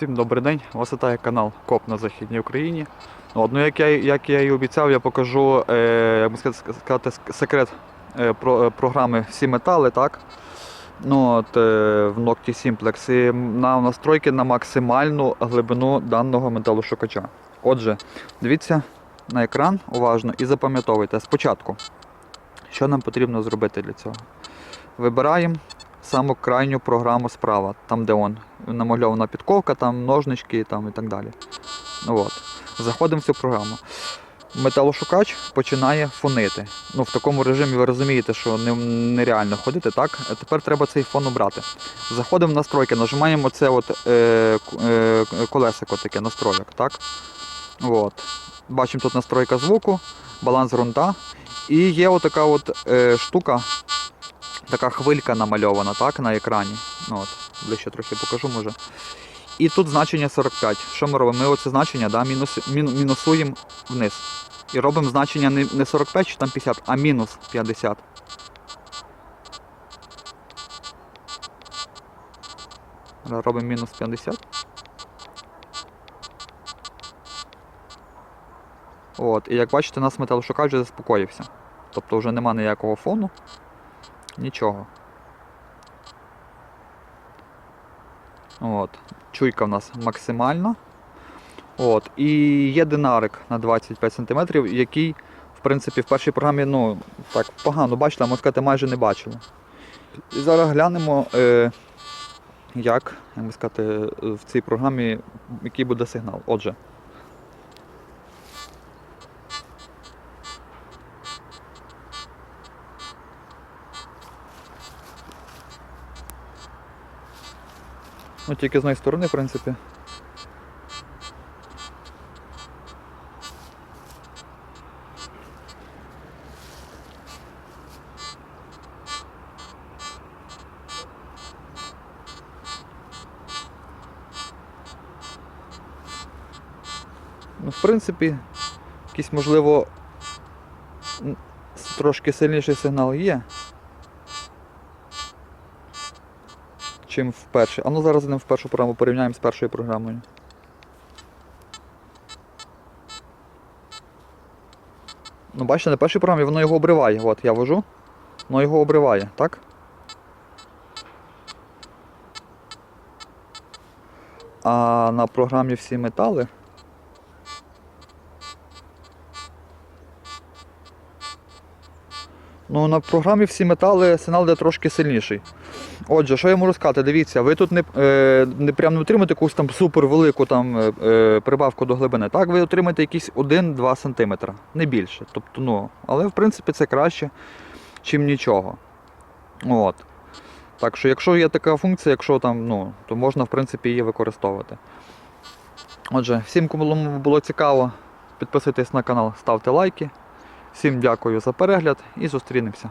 Всім добрий день. Вас вітає канал КОП на Західній Україні. Ну, як, я, як я і обіцяв, я покажу е, як сказати, сказати, секрет е, про, е, програми Всі метали, так? Ну, от, е, в Nocti Simplex. І на настройки на максимальну глибину даного металошукача. Отже, дивіться на екран уважно і запам'ятовуйте спочатку, що нам потрібно зробити для цього. Вибираємо саму крайню програму справа, там де он намальована підковка, там ножнички там, і так далі. Ну, от. Заходимо в цю програму. Металошукач починає фонити. Ну, в такому режимі ви розумієте, що нереально ходити, так? Тепер треба цей фон обрати. Заходимо в настройки, нажимаємо це от, е, е, колесико таке настройок, так? От. Бачимо тут настройка звуку, баланс ґрунта. І є отака от, е, штука, така хвилька намальована так, на екрані. Ну, от, ближче трохи покажу, може. І тут значення 45. Що ми робимо? Ми оце значення да, мінус, мін, мінусуємо вниз. І робимо значення не, не 45 чи там 50, а мінус 50. Робимо мінус 50. От, і як бачите, у нас металошукач вже заспокоївся. Тобто вже нема ніякого фону, нічого. От. Чуйка в нас максимальна. От. І є динарик на 25 см, який, в принципі, в першій програмі, ну, так, погано бачили, а можна сказати, майже не бачили. І зараз глянемо, е, як, як сказати, в цій програмі, який буде сигнал. Отже. Ну, тільки з однієї сторони, в принципі. Ну, в принципі, якийсь, можливо, трошки сильніший сигнал є. Чим в першій. А ну зараз йдемо в першу програму, порівняємо з першою програмою. Ну, бачите, на першій програмі воно його обриває. От, я вожу, воно його обриває, так? А на програмі всі метали. Ну, на програмі всі метали сигнал де трошки сильніший. Отже, що я можу сказати? Дивіться, ви тут не, е, не прям не отримаєте якусь там супервелику там, е, е, прибавку до глибини. Так, ви отримаєте якісь 1-2 см, не більше. Тобто, ну, але в принципі це краще, чим нічого. От. Так що, якщо є така функція, якщо там, ну, то можна в принципі її використовувати. Отже, всім, кому було цікаво, підписуйтесь на канал, ставте лайки. Всім дякую за перегляд і зустрінемося.